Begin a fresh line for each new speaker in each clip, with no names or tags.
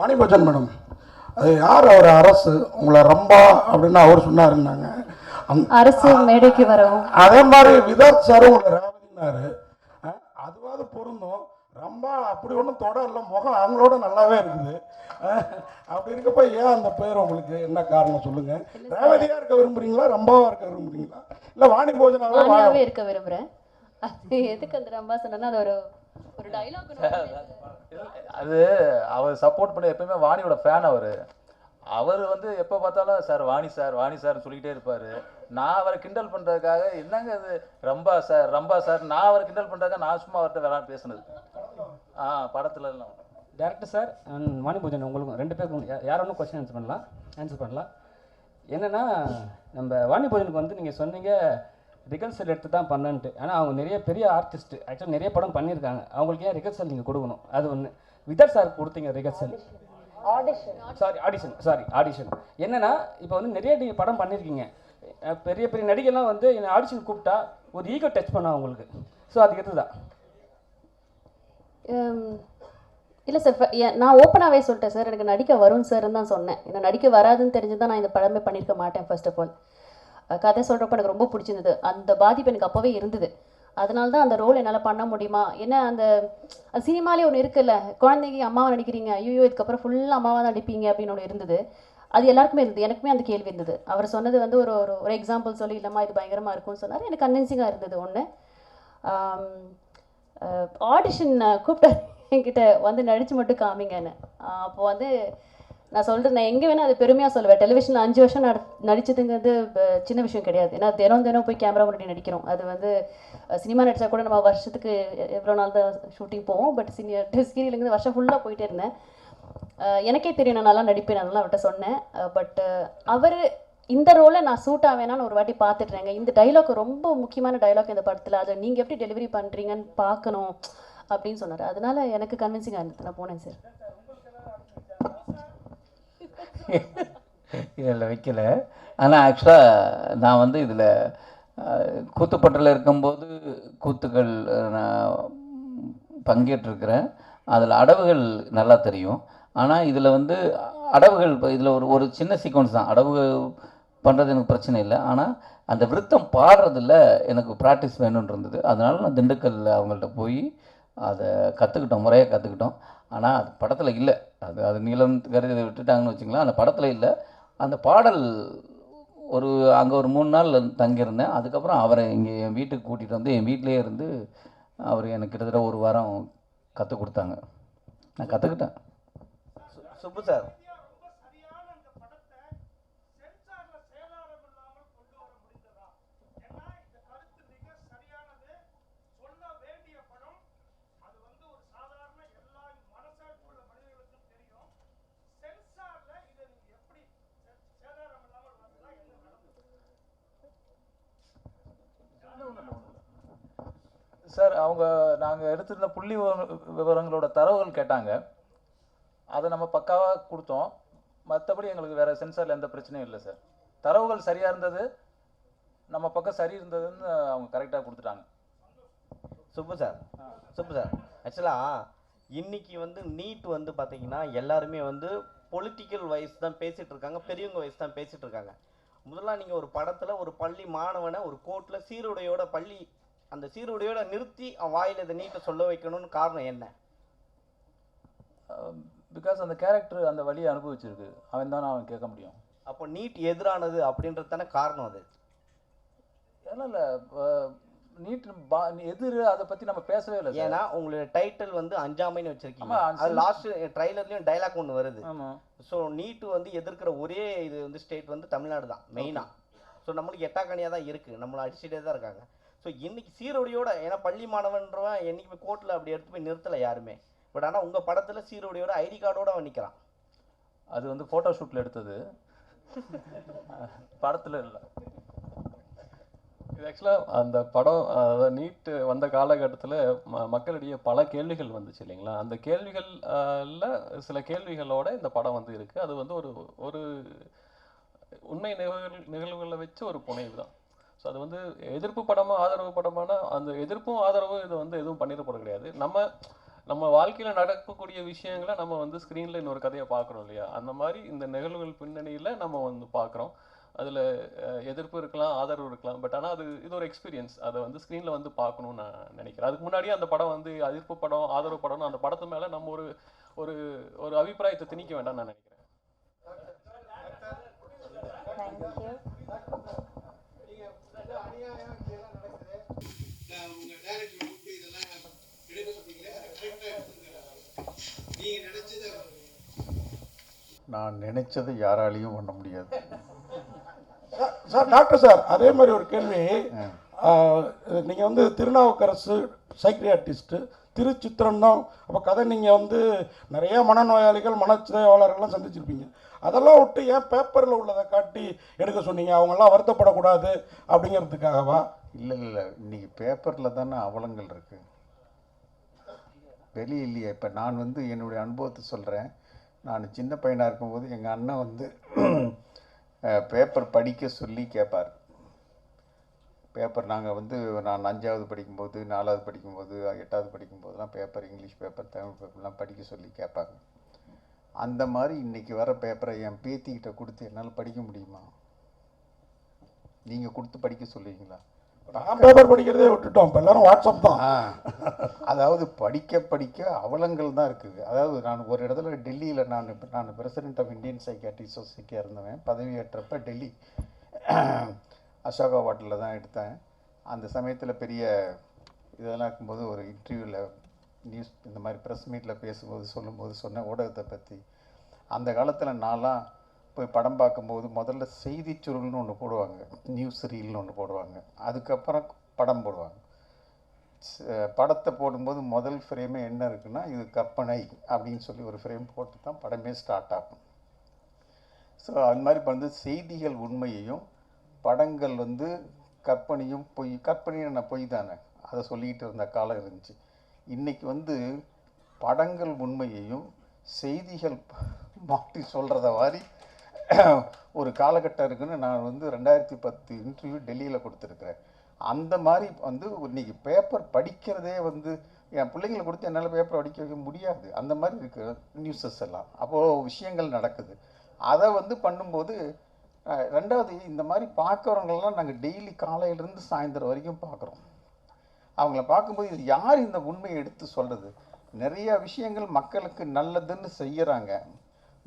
வாணிபஜன் madam அது யார் அவர் அரசு? உங்களை ரம்பா அப்படின்னு அவர் சொன்னாருன்னாங்க.
அரசு மேடைக்கு வரவும்.
அதே மாதிரி விதார்த் சார் உங்களை ரேவதினாரு அஹ், அதுவாது பொருந்தும். ரம்பா அப்படி ஒன்றும் தொட இல்லை முகம் அவங்களோட நல்லாவே இருக்குது. அப்படி இருக்கப்ப ஏன் அந்த பேர் உங்களுக்கு என்ன காரணம் சொல்லுங்க? ரேவதியா இருக்க விரும்புறீங்களா? ரம்பாவா இருக்க விரும்புறீங்களா? இல்லை வாணி போஜனாவே
இருக்க விரும்புறேன். அது எதுக்கு அந்த ரம்பா சொன்னா அது ஒரு
அது அவர் சப்போர்ட் பண்ண எப்பயுமே வாணியோட ஃபேன் அவர். அவர் வந்து எப்போ பார்த்தாலும் sir Vani sir Vani sir சொல்லிக்கிட்டே இருப்பார். நான் அவரை கிண்டல் பண்ணுறதுக்காக என்னங்க இது? ரம்பா சார் ரம்பா சார் நான் அவரை கிண்டல் பண்ணுறதுக்காக நான் சும்மா அவர்கிட்ட வேணாம் பேசுனது. ஆ படத்துல எல்லாம்.
டேரக்டர் சார் அண்ட் வாணிபூஜன் உங்களுக்கும் ரெண்டு பேருக்கும் யார் ஒன்றும் கொஸ்டின் ஆன்சர் பண்ணலாம்? ஆன்சர் பண்ணலாம். என்னென்னா நம்ம வாணிபூஜனுக்கு வந்து நீங்கள் சொன்னீங்க ரிகர்சல் எடுத்து தான் பண்ணன்ட்டு. ஆனால் அவங்க நிறைய பெரிய ஆர்டிஸ்ட் ஆக்சுவலாக நிறைய படம் பண்ணியிருக்காங்க. அவங்களுக்கு ஏன் ரிகர்சல் நீங்கள் கொடுக்கணும்? அது ஒன்று விதர் சார் கொடுத்தீங்க rehearsal sorry audition sorry audition என்னன்னா இப்போ வந்து நிறைய நீங்கள் படம் பண்ணியிருக்கீங்க. பெரிய பெரிய நடிகைலாம் வந்து என்னை ஆடிஷன் கூப்பிட்டா ஒரு ஈகோ டச் பண்ண அவங்களுக்கு. ஸோ அது இதுதான்
இல்லை சார் நான் ஓப்பனாகவே சொல்லிட்டேன் சார் எனக்கு நடிக்க வரும் சார்னு தான் சொன்னேன். ஏன்னா நடிக்க வராதுன்னு தெரிஞ்சு தான் நான் இந்த படமே பண்ணியிருக்க மாட்டேன் ஃபர்ஸ்ட் ஆஃப் ஆல் கதை சொல்கிறப்ப எனக்கு ரொம்ப பிடிச்சிருந்தது. அந்த பாதிப்பு எனக்கு அப்போவே இருந்தது. அதனால தான் அந்த ரோல் என்னால் பண்ண முடியுமா? ஏன்னா அந்த அது சினிமாலே ஒன்று இருக்குல்ல? குழந்தைங்க அம்மாவை நடிக்கிறீங்க ஐயோ இதுக்கப்புறம் ஃபுல்லாக அம்மாவாக தான் நடிப்பீங்க அப்படின்னு ஒன்று இருந்தது. அது எல்லாருக்குமே இருந்தது. எனக்குமே அந்த கேள்வி இருந்தது. அவர் சொன்னது வந்து ஒரு ஒரு ஒரு எக்ஸாம்பிள் சொல்லி இல்லைம்மா இது பயங்கரமாக இருக்கும்னு சொன்னார். எனக்கு கன்வின்சிங்காக இருந்தது ஒன்று ஆடிஷன் கூப்பிட்டார். என்கிட்ட வந்து நடித்து மட்டும் காமிங்கன்னு. அப்போது வந்து நான் சொல்கிறேன் நான் எங்கே வேணால் அது பெருமையாக சொல்லுவேன். டெலிவிஷனில் அஞ்சு வருஷம் நட நடிச்சதுங்கிறது சின்ன விஷயம் கிடையாது. ஏன்னா தினம் தினம் போய் கேமரா முன்னாடி நடிக்கிறோம். அது வந்து சினிமா நடித்தா கூட நம்ம வருஷத்துக்கு எவ்வளோ நாள் தான் ஷூட்டிங் போவோம். பட் சீனியர் சீரியலுங்கிறது வருஷம் ஃபுல்லாக போயிட்டே இருந்தேன். எனக்கே தெரியும் நான் நல்லா நடிப்பேன். நான் நல்லா அவர்கிட்ட சொன்னேன். பட் அவர் இந்த ரோலை நான் சூட் ஆவேனான்னு ஒரு வாட்டி பார்த்துட்றேங்க இந்த டைலாக் ரொம்ப முக்கியமான டைலாக் இந்த படத்தில். அதை நீங்கள் எப்படி டெலிவரி பண்ணுறீங்கன்னு பார்க்கணும் அப்படின்னு சொன்னார். அதனால எனக்கு கன்வின்சிங்காக இருந்தது. நான் போனேன் சார்
இதில் வைக்கல. ஆனால் ஆக்சுவலாக நான் வந்து இதில் கூத்துப்பட்டில் இருக்கும்போது கூத்துக்கள் நான் பங்கேற்றிருக்கிறேன். அதில் அடவுகள் நல்லா தெரியும். ஆனால் இதில் வந்து அடவுகள் இதில் ஒரு ஒரு சின்ன சீக்வன்ஸ் தான். அடவு பண்ணுறது எனக்கு பிரச்சனை இல்லை. ஆனால் அந்த விருத்தம் பாடுறதுல எனக்கு ப்ராக்டிஸ் வேணும்னு இருந்தது. அதனால் நான் திண்டுக்கல்லில் அவங்கள்ட்ட போய் அதை கற்றுக்கிட்டோம் முறையாக கற்றுக்கிட்டோம் ஆனால் அது படத்தில் இல்லை. அது அது நீளம் கருதி விட்டுட்டாங்கன்னு வச்சுங்களேன் அந்த படத்தில் இல்லை. அந்த பாடல் ஒரு அங்கே ஒரு மூணு நாள் தங்கியிருந்தேன். அதுக்கப்புறம் அவரை இங்கே என் வீட்டுக்கு கூட்டிகிட்டு வந்து என் வீட்டிலேயே இருந்து அவர் எனக்கு கிட்டத்தட்ட ஒரு வாரம் கற்றுக் கொடுத்தாங்க. நான் கற்றுக்கிட்டேன்
சுப்பு சார்
சார் அவங்க நாங்கள் எடுத்திருந்த புள்ளி விவர- விவரங்களோட தரவுகள் கேட்டாங்க. அதை நம்ம பக்காவாக கொடுத்தோம். மற்றபடி எங்களுக்கு வேறு சென்சாரில் எந்த பிரச்சனையும் இல்லை சார். தரவுகள் சரியாக இருந்தது. நம்ம பக்கம் சரி இருந்ததுன்னு அவங்க கரெக்டாக கொடுத்துட்டாங்க.
சுப்பு சார். சுப்பு சார். ஆக்சுவலாக இன்னைக்கு வந்து நீட் வந்து பார்த்தீங்கன்னா எல்லாருமே வந்து பொலிட்டிக்கல் வைஸ் தான் பேசிட்டு இருக்காங்க பெரியவங்க வைஸ் தான் பேசிட்டு இருக்காங்க. முதல்ல நீங்கள் ஒரு படத்தில் ஒரு பள்ளி மாணவனை ஒரு கோர்ட்டில் சீருடையோட பள்ளி அந்த சீருடையோட நிறுத்தி அவன் வாயில் இதை நீட்டை சொல்ல வைக்கணும்னு காரணம் என்ன?
பிகாஸ் அந்த கேரக்டர் அந்த வழியை அனுபவிச்சிருக்கு. அவன் தான் அவன் கேட்க முடியும்.
அப்போ நீட் எதிரானது அப்படின்றது தானே காரணம் அது?
இல்லை இல்லை நீட் பா எதிர் அதை பற்றி நம்ம பேசவே இல்லை
ஏன்னா உங்களுடைய டைட்டில் வந்து அஞ்சாமைன்னு வச்சிருக்கீங்க. அது லாஸ்ட் ட்ரைலர்லயும் டைலாக் ஒன்று வருது. ஸோ நீட்டு வந்து எதிர்க்கிற ஒரே இது வந்து ஸ்டேட் வந்து தமிழ்நாடு தான் மெயினாக ஸோ நம்மளுக்கு எட்டாக்கணியாக தான் இருக்குது நம்மளை அடிச்சுட்டே தான் இருக்காங்க. ஸோ இன்னைக்கு சீரோடையோட ஏன்னா பள்ளி மாணவன்றவன் என்னைக்குமே கோர்ட்டில் அப்படி எடுத்து போய் நிறுத்தலை யாருமே. பட் ஆனால் உங்கள் படத்தில் சீரோடையோட ஐடி கார்டோட அவன் நிற்கிறான்
அது வந்து ஃபோட்டோ ஷூட்டில் எடுத்தது. படத்தில் இல்லை.
இது ஆக்சுவலாக அந்த படம் அதாவது நீட்டு வந்த காலகட்டத்தில் ம மக்களிடையே பல கேள்விகள் வந்துச்சு இல்லைங்களா? அந்த கேள்விகளில் சில கேள்விகளோட இந்த படம் வந்து இருக்குது அது வந்து ஒரு ஒரு உண்மை நிகழ்வு நிகழ்வுகளை வச்சு ஒரு புனைவு தான். ஸோ அது வந்து எதிர்ப்பு படமா ஆதரவு படமான அந்த எதிர்ப்பும் ஆதரவும் இது வந்து எதுவும் பண்ணிட போகிறது கிடையாது. நம்ம நம்ம வாழ்க்கையில் நடக்கக்கூடிய விஷயங்களை நம்ம வந்து ஸ்க்ரீனில் இன்னொரு கதையை பார்க்குறோம் இல்லையா? அந்த மாதிரி இந்த நிகழ்வுகள் பின்னணியில் நம்ம வந்து பார்க்குறோம். அதில் எதிர்ப்பு இருக்கலாம் ஆதரவு இருக்கலாம். பட் ஆனால் அது இது ஒரு எக்ஸ்பீரியன்ஸ் அதை வந்து ஸ்க்ரீனில் வந்து பார்க்கணும்னு நான் நினைக்கிறேன். அதுக்கு முன்னாடியே அந்த படம் வந்து எதிர்ப்பு படம் ஆதரவு படம்னு அந்த படத்து மேலே நம்ம ஒரு ஒரு ஒரு அபிப்பிராயத்தை திணிக்க வேண்டாம்னு நான் நினைக்கிறேன்.
நான் நினைச்சதை யாராலையும் பண்ண முடியாது.
சார், டாக்டர் சார் அதே மாதிரி ஒரு கேள்வி. நீங்கள் வந்து திருநாவுக்கரசு சைக்ரியாட்டிஸ்ட்டு திருச்சித்திரம் தான். அப்போ கதை நீங்கள் வந்து நிறைய மனநோயாளிகள் மனச்சிதைவாளர்கள்லாம் சந்திச்சிருப்பீங்க. அதெல்லாம் விட்டு ஏன் பேப்பரில் உள்ளதை காட்டி எடுக்க சொன்னீங்க? அவங்கெல்லாம் வருத்தப்படக்கூடாது அப்படிங்கிறதுக்காகவா?
இல்லை இல்லை. இன்னைக்கு பேப்பரில் தானே அவலங்கள் இருக்கு. வெளியே இல்லையே இப்போ நான் வந்து என்னுடைய அனுபவத்தை சொல்கிறேன் நான் சின்ன பையனாக இருக்கும்போது எங்கள் அண்ணன் வந்து பேப்பர் படிக்க சொல்லி கேட்பார் பேப்பர் நாங்கள் வந்து நான் அஞ்சாவது படிக்கும்போது நாலாவது படிக்கும்போது எட்டாவது படிக்கும்போதெல்லாம் பேப்பர் இங்கிலீஷ் பேப்பர் தமிழ் பேப்பர்லாம் படிக்க சொல்லி கேட்பாங்க அந்த மாதிரி இன்னைக்கு வர பேப்பரை என் பேத்திக்கிட்ட கொடுத்து என்னால் படிக்க முடியுமா? நீங்கள் கொடுத்து படிக்க சொல்லுவீங்களா?
நான் பேப்பர் படிக்கிறதே விட்டுட்டோம். இப்போ எல்லாரும் வாட்ஸ்அப் தான்.
அதாவது படிக்க படிக்க அவலங்கள் தான் இருக்குது. அதாவது நான் ஒரு இடத்துல டெல்லியில் நான் இப்போ நான் பிரசிடென்ட் ஆஃப் இந்தியன் சைக்காட்ரி சொசைட்டியாக இருந்தவன். பதவியேற்றப்ப டெல்லி. அசோகா ஹோட்டலில் தான் எடுத்தேன். அந்த சமயத்தில் பெரிய இதெல்லாம் இருக்கும்போது ஒரு இன்டர்வியூவில் நியூஸ் இந்த மாதிரி ப்ரெஸ் மீட்டில் பேசும்போது சொல்லும்போது சொன்ன ஊடகத்தை பற்றி அந்த காலத்தில் நான்லாம் போய் படம் பார்க்கும்போது முதல்ல செய்தி சுருள்னு ஒன்று போடுவாங்க. நியூஸ் ரீல்னு ஒன்று போடுவாங்க. அதுக்கப்புறம் படம் போடுவாங்க. படத்தை போடும்போது முதல் ஃப்ரேமே என்ன இருக்குன்னா இது கற்பனை அப்படின்னு சொல்லி ஒரு ஃப்ரேம் போட்டு தான் படமே ஸ்டார்ட் ஆகும். ஸோ அது மாதிரி வந்து செய்திகள் உண்மையையும் படங்கள் வந்து கற்பனையும் பொய் கற்பனையும் என்ன? பொய் தானே. அதை சொல்லிக்கிட்டு இருந்த காலம் இருந்துச்சு. இன்றைக்கி வந்து படங்கள் உண்மையையும் செய்திகள் மாற்றி சொல்கிறத மாதிரி ஒரு காலகட்டம் இருக்குன்னு நான் வந்து ரெண்டாயிரத்தி பத்து இன்டர்வியூ டெல்லியில் கொடுத்துருக்குறேன். அந்த மாதிரி வந்து இன்னைக்கு பேப்பர் படிக்கிறதே வந்து என் பிள்ளைங்களை கொடுத்து என்னால் பேப்பர் படிக்க வைக்க முடியாது. அந்த மாதிரி இருக்கு நியூஸஸ் எல்லாம். அப்போது விஷயங்கள் நடக்குது. அதை வந்து பண்ணும்போது ரெண்டாவது இந்த மாதிரி பார்க்குறவங்களெல்லாம் நாங்கள் டெய்லி காலையிலேருந்து சாயந்தரம் வரைக்கும் பார்க்குறோம். அவங்கள பார்க்கும்போது இது யார் இந்த உண்மையை எடுத்து சொல்கிறது நிறையா விஷயங்கள் மக்களுக்கு நல்லதுன்னு செய்கிறாங்க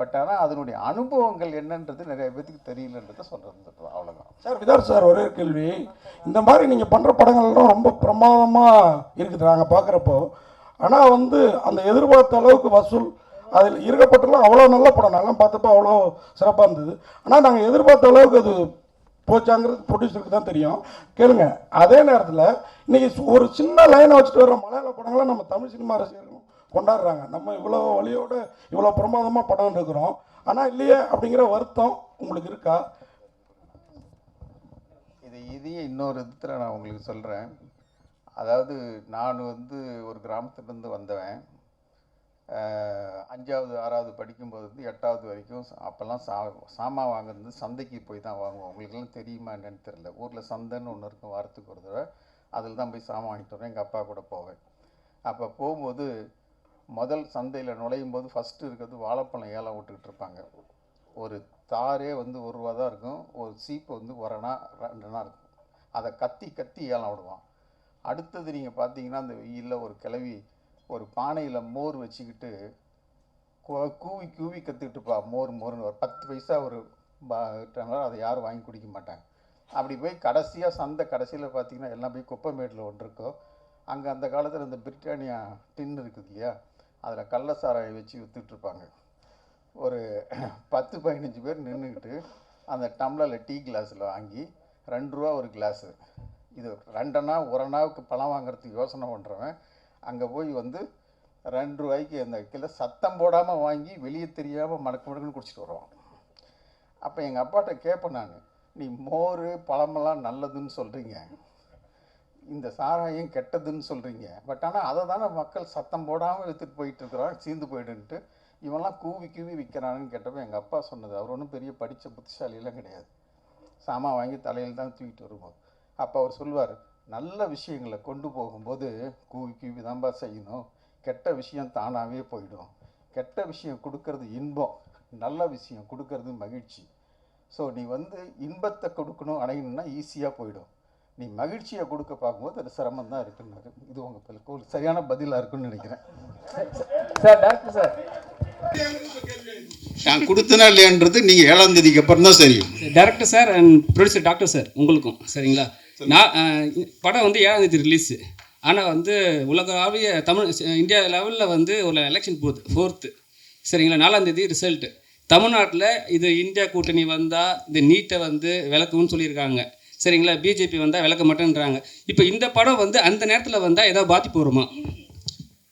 பட் ஆனால் அதனுடைய அனுபவங்கள் என்னன்றது நிறைய பேத்துக்கு தெரியலன்றதை சொல்கிறது அவ்வளோதான்
சார் விதார் சார் ஒரே கேள்வி. இந்த மாதிரி நீங்கள் பண்ணுற படங்கள்லாம் ரொம்ப பிரமாதமாக இருக்குது நாங்கள் பார்க்குறப்போ ஆனால் வந்து அந்த எதிர்பார்த்த அளவுக்கு வசூல் அதில் இருக்கப்பட்டெல்லாம் அவ்வளோ நல்ல படம். நல்லா பார்த்தப்போ அவ்வளோ சிறப்பாக இருந்தது. ஆனால் நாங்கள் எதிர்பார்த்த அளவுக்கு அது போச்சாங்கிறது ப்ரொடியூசருக்கு தான் தெரியும். கேளுங்க அதே நேரத்தில் இன்னைக்கு ஒரு சின்ன லைனை வச்சுட்டு வர மலையாள படங்களை நம்ம தமிழ் சினிமா ரசிகர்கள் கொண்டாடுறாங்க. நம்ம இவ்வளோ வழியோட இவ்வளோ பிரமாதமாக படம் எடுக்கிறோம். ஆனால் இல்லையே அப்படிங்கிற வருத்தம் உங்களுக்கு இருக்கா?
இது இதையே இன்னொரு விதத்தில் நான் உங்களுக்கு சொல்கிறேன் அதாவது நான் வந்து ஒரு கிராமத்துலேருந்து வந்தவன். அஞ்சாவது ஆறாவது படிக்கும்போது வந்து எட்டாவது வரைக்கும் அப்போல்லாம் சா சாமான் வாங்குறது சந்தைக்கு போய் தான் வாங்குவோம். உங்களுக்கெல்லாம் தெரியுமா என்னன்னு தெரியல. ஊரில் சந்தைன்னு ஒன்று இருக்கும் வாரத்துக்கு ஒரு தடவை. அதில் தான் போய் சாமான் வாங்கிட்டு வருவேன். எங்கள் அப்பா கூட போவேன். அப்போ போகும்போது முதல் சந்தையில் நுழையும் போது ஃபஸ்ட்டு இருக்கிறது வாழைப்பழம் ஏலம் விட்டுக்கிட்டு இருப்பாங்க. ஒரு தாரே வந்து ஒரு ரூபா தான் இருக்கும். ஒரு சீப்பு வந்து ஒரணா ரெண்டுனா இருக்கும். அதை கத்தி கத்தி ஏலம் விடுவான். அடுத்தது நீங்கள் பார்த்தீங்கன்னா அந்த வெயிலில் ஒரு கிளவி ஒரு பானையில் மோர் வச்சுக்கிட்டு கூவி கூவி கற்றுக்கிட்டுப்பா மோர் மோர்னு ஒரு பத்து பைசா ஒரு பா- டம்ளர் அதை யாரும் வாங்கி குடிக்க மாட்டாங்க. அப்படி போய் கடைசியாக சந்தை கடைசியில் பார்த்தீங்கன்னா எல்லாம் போய் குப்பைமேட்டில் ஒன்று இருக்கும். அங்கே அந்த காலத்தில் இந்த பிரிட்டானியா டின் இருக்குது இல்லையா? அதில் கள்ள சாராயம் வச்சு விற்றுட்ருப்பாங்க ஒரு பத்து பதினஞ்சு பேர் நின்றுக்கிட்டு அந்த டம்ளரில் டீ கிளாஸில் வாங்கி ரெண்டு ரூபா ஒரு கிளாஸு. இது ரெண்டனா ஒரு அண்ணாவுக்கு பழம் வாங்குறதுக்கு யோசனை பண்ணுறவன் அங்கே போய் வந்து ரெண்டு ரூபாய்க்கு அந்த கிலோ சத்தம் போடாமல் வாங்கி வெளியே தெரியாமல் மடக்கு மடக்குன்னு குடிச்சிட்டு வருவான். அப்போ எங்கள் அப்பாட்ட கேட்பேன் நான் நீ மோர் பழமெல்லாம் நல்லதுன்னு சொல்கிறீங்க இந்த சாராயம் கெட்டதுன்னு சொல்கிறீங்க பட் ஆனால் அதை தானே மக்கள் சத்தம் போடாமல் விற்றுட்டு போயிட்டு இருக்கிறான் சீந்து போயிடுன்ட்டு. இவன்லாம் கூவி கூவி விற்கிறானுன்னு கேட்டப்ப எங்கள் அப்பா சொன்னது அவர் ஒன்றும் பெரிய படித்த புத்திசாலியெல்லாம் கிடையாது. சாமான் வாங்கி தலையில் தான் தூக்கிட்டு வருவோம் அப்போ அவர் சொல்லுவார் நல்ல விஷயங்களை கொண்டு போகும்போது கூவி கூவி தான்பா செய்யணும். கெட்ட விஷயம் தானாகவே போயிடும். கெட்ட விஷயம் கொடுக்கறது இன்பம். நல்ல விஷயம் கொடுக்கறது மகிழ்ச்சி. ஸோ நீ வந்து இன்பத்தை கொடுக்கணும் அடையணும்னா ஈஸியாக போயிடும். நீ மகிழ்ச்சியை கொடுக்க பார்க்கும்போது அது சிரமம் தான் இருக்குன்னாரு இது உங்களுக்கு ஒரு சரியான பதிலாக இருக்குன்னு நினைக்கிறேன்.
Sir doctor sir.
நான் கொடுத்தனா இல்லையான்றது நீங்கள் ஏழாம் தேதிக்கு அப்புறம் தான் தெரியும்
director sir and producer doctor sir உங்களுக்கும் சரிங்களா? நான் படம் வந்து ஏழாம் தேதி ரிலீஸு ஆனால் வந்து உலகளாவிய தமிழ் இந்தியா லெவலில் வந்து ஒரு எலெக்ஷன் போகுது ஃபோர்த்து சரிங்களா? நாலாம் தேதி ரிசல்ட்டு தமிழ்நாட்டில் இது இந்தியா கூட்டணி வந்தால் இந்த நீட்டை வந்து விளக்குன்னு சொல்லியிருக்காங்க. சரிங்களா? பிஜேபி வந்தால் விளக்க மாட்டேன்றாங்க. இப்போ இந்த படம் வந்து அந்த நேரத்தில் வந்தால் ஏதாவது பாதிப்பு வருமா?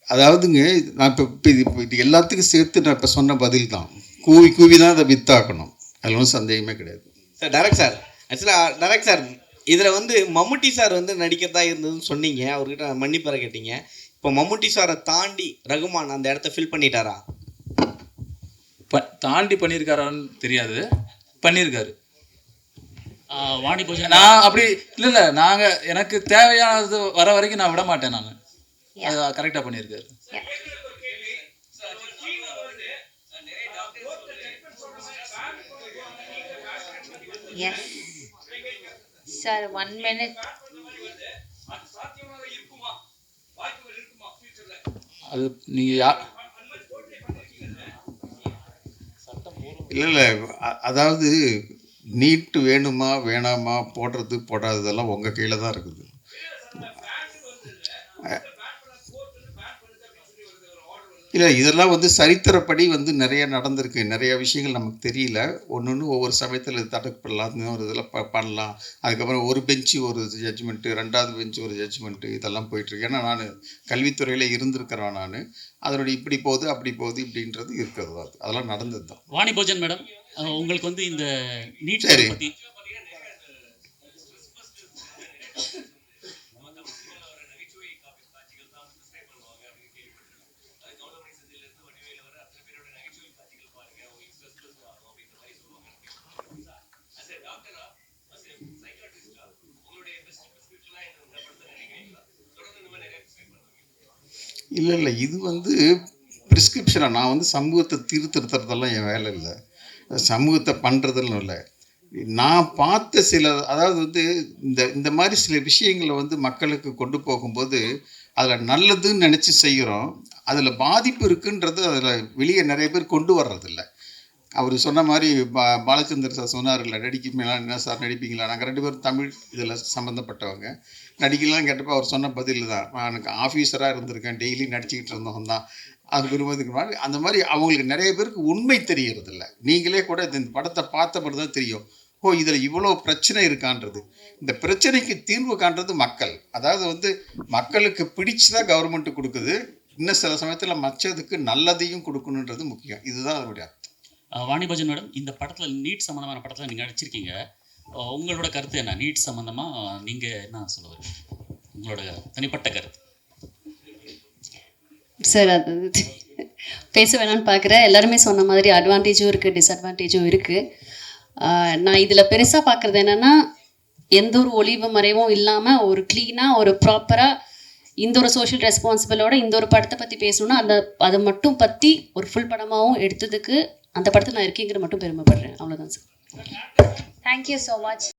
அதாவதுங்க நான் இப்போ இப்போ இது இப்போ இது எல்லாத்துக்கும் சேர்த்து நான் இப்போ சொன்ன பதில் தான் கூவி கூவி தான் அதை வித்தாக்கணும். அதில் ஒன்றும் சந்தேகமே கிடையாது.
சார் டேரக்ட் சார் ஆக்சுவலாக டேரக்ட் சார் இதில் வந்து மம்முட்டி சார் வந்து நடிக்கிறதா இருந்ததுன்னு சொன்னீங்க. அவர்கிட்ட மன்னிப்பற கேட்டீங்க. இப்போ மம்முட்டி சாரை தாண்டி ரகுமான் அந்த இடத்த ஃபில் பண்ணிட்டாரா?
ப தாண்டி பண்ணியிருக்காரான்னு தெரியாது. பண்ணியிருக்காரு.
வாணி பூஜன்
நான் அப்படி இல்லை இல்லை நாங்கள் எனக்கு தேவையானது வர வரைக்கும் நான் விட மாட்டேன் நான் அது கரெக்டாக பண்ணியிருக்காரு.
Sir, one minute.
அது நீங்கள் யா
இல்லை இல்லை அதாவது நீட்டு வேணுமா வேணாமா போடுறது போடாததெல்லாம் உங்கள் கையில் தான் இருக்குது. இல்லை இதெல்லாம் வந்து சரித்திரப்படி வந்து நிறைய நடந்திருக்கு. நிறைய விஷயங்கள் நமக்கு தெரியல. ஒன்று ஒன்று ஒவ்வொரு சமயத்தில் தடுக்கப்படலாம். ஒரு இதில் ப பண்ணலாம். அதுக்கப்புறம் ஒரு பெஞ்சு ஒரு ஜட்ஜ்மெண்ட்டு ரெண்டாவது பெஞ்சு ஒரு ஜட்ஜ்மெண்ட்டு இதெல்லாம் போயிட்டுருக்கு. ஏன்னா நான் கல்வித்துறையில் இருந்திருக்கிறேன் நான். அதனுடைய இப்படி போகுது அப்படி போகுது இப்படின்றது இருக்கிறது. அதெல்லாம் நடந்தது தான்.
வாணி பூஜன் மேடம் உங்களுக்கு வந்து இந்த நீட்
சரி. இல்லை இல்லை. இது வந்து ப்ரிஸ்கிரிப்ஷனாக நான் வந்து சமூகத்தை தீர்த்திருத்துறதெல்லாம் என் வேலை இல்லை. சமூகத்தை பண்ணுறதெல்லாம் இல்லை. நான் பார்த்த சில அதாவது வந்து இந்த இந்த மாதிரி சில விஷயங்களை வந்து மக்களுக்கு கொண்டு போகும்போது அதில் நல்லதுன்னு நினச்சி செய்கிறோம் அதில் பாதிப்பு இருக்குன்றது அதில் வெளியே நிறைய பேர் கொண்டு வர்றதில்ல. அவர் சொன்ன மாதிரி பா பாலச்சந்தர் சார் சொன்னார்ல நடிப்பீங்களா என்ன சார் நடிப்பீங்களா? நாங்கள் ரெண்டு பேரும் தமிழ் இதில் சம்மந்தப்பட்டவங்க நடிக்கலாம் கேட்டப்போ அவர் சொன்ன பதில் தான் நான் எனக்கு ஆஃபீஸராக இருந்திருக்கேன். டெய்லி நடிச்சுக்கிட்டு இருந்தவன் தான். அது விரும்புறதுக்கு மாதிரி அந்த மாதிரி அவங்களுக்கு நிறைய பேருக்கு உண்மை தெரியறதில்ல. நீங்களே கூட இந்த படத்தை பார்த்த தான் தெரியும். ஓ இதில் இவ்வளோ பிரச்சனை இருக்கான்றது. இந்த பிரச்சனைக்கு தீர்வு காண்றது மக்கள். அதாவது வந்து மக்களுக்கு பிடிச்சதா கவர்மெண்ட் கொடுக்குது. இன்னும் சில சமயத்தில் மற்றதுக்கு நல்லதையும் கொடுக்கணுன்றது முக்கியம். இதுதான் அதனுடைய அர்த்தம்.
மேடம் இந்த படத்தில் நீட் சம்மந்தமான படத்தில் நீங்கள் நடிச்சிருக்கீங்க. உங்களோட கருத்து என்ன? நீட் சம்மந்தமாக நீங்கள் என்ன சொல்ல உங்களோட தனிப்பட்ட கருத்து.
சார் அது பேச வேணாம்னு பார்க்குறேன் எல்லாருமே சொன்ன மாதிரி அட்வான்டேஜும் இருக்குது டிஸ்அட்வான்டேஜும் இருக்குது நான் இதில் பெருசாக பார்க்குறது என்னென்னா எந்த ஒரு ஒளிவு மறைவும் இல்லாமல் ஒரு க்ளீனாக ஒரு ப்ராப்பராக இந்த ஒரு சோஷியல் ரெஸ்பான்சிபிளோட இந்த ஒரு படத்தை பற்றி பேசணும்னா அந்த அதை மட்டும் பற்றி ஒரு ஃபுல் படமாகவும் எடுத்ததுக்கு அந்த படத்தில் நான் இருக்கேங்கிற மட்டும் பெருமைப்படுறேன். அவ்வளோதான் sir.
Thank you so much.